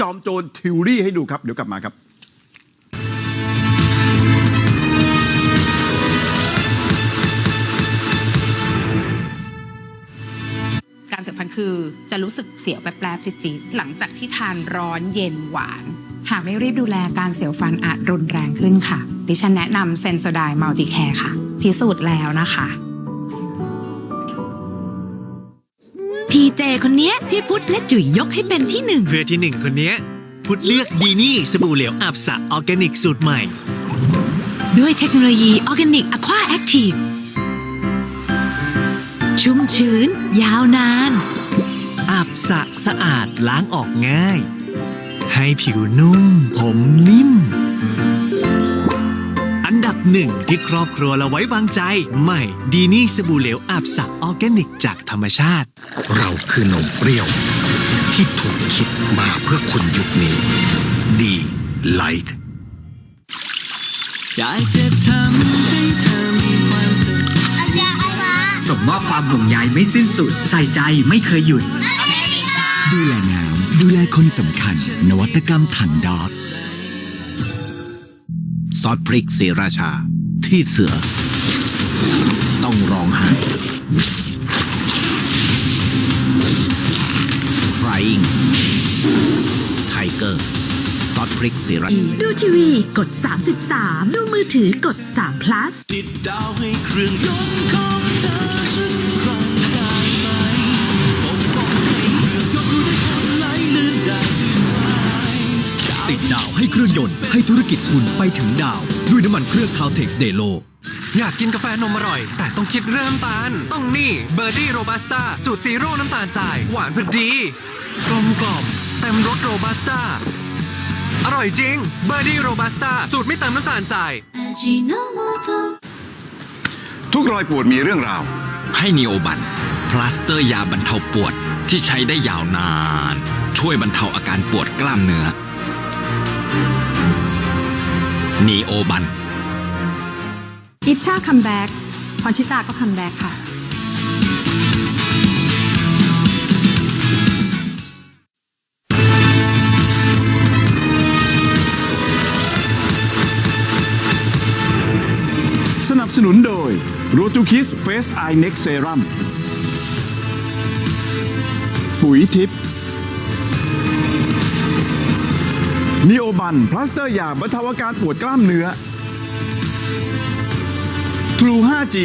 จอมโจรทิวรี่ให้ดูครับ เดี๋ยวกลับมาครับ การเสียวฟันคือจะรู้สึกเสียวแปลบๆจิตๆหลังจากที่ทานร้อนเย็นหวาน หากไม่รีบดูแลการเสียวฟันอาจรุนแรงขึ้นค่ะ ดิฉันแนะนำเซนโซไดมัลติแคร์ค่ะ พิสูจน์แล้วนะคะ พีเจคนเนี้ยที่พุทธและจุ๋ยยกให้เป็นที่หนึ่ง เพื่อที่หนึ่งคนเนี้ยพุทธเลือกดีนี่สบู่เหลวอาบสระออร์แกนิกสูตรใหม่ ด้วยเทคโนโลยีออร์แกนิกอะควาแอคทีฟชุ่มชื้น ยาวนาน อาบสระสะอาดล้างออกง่าย ให้ผิวนุ่ม ผมนิ่มอัน ดับหนึ่งที่ครอบครัวเราไว้วางใจ ใหม่ ดีนี่สบู่เหลวอาบสระออร์แกนิกจากธรรมชาติ เราคือนมเปรี้ยว ที่ถูกคิดมาเพื่อคนยุคนี้ ดีไลท์อยากจะทำให้เธอมีความสุขส่งมอบความห่วงใยไม่สิ้นสุด ใส่ใจไม่เคยหยุด ดูแลน้ำดูแลคนสำคัญ นวัตกรรมถังดอส ซอสพริกศรีราชา ที่เสือ ต้องร้องไห้ crying tiger ซอสพริกศรีราชา ดูทีวีกด 33 ดูมือถือ กด3 plus ติดดาวให้เครื่องยนต์ของเธอฉันครั้ง ติดดาวให้เครื่องยนต์ให้ธุรกิจคุณไปถึงดาว ด้วยน้ำมันเครื่องคาวเท็กซ์เดโลอยากกินกาแฟนมอร่อย แต่ต้องคิดเริ่มตาล ต้องนี่เบอร์ดี้โรบัสต้าสูตรซีโร่น้ำตาลทราย หวานพอดี กลมกล่อมเต็มรสโรบัสต้าอร่อยจริงเบอร์ดี้โรบัสต้าสูตรไม่เติมน้ำตาลทราย ทุกรอยปวดมีเรื่องราว ให้นีโอบัน พลาสเตอร์ยาบรรเทาปวดที่ใช้ได้ยาวนาน ช่วยบรรเทาอาการปวดกล้ามเนื้อ นีโอบัน อิชชาคัมแบ็กพรชิตาก็คัมแบ็กค่ะ สนับสนุนโดยโรตูคิสเฟสไอเน็กเซรั่มปุ๋ยทิพย์ นีโอบันพลาสเตอร์ยาบรรเทาอาการปวดกล้ามเนื้อ True 5G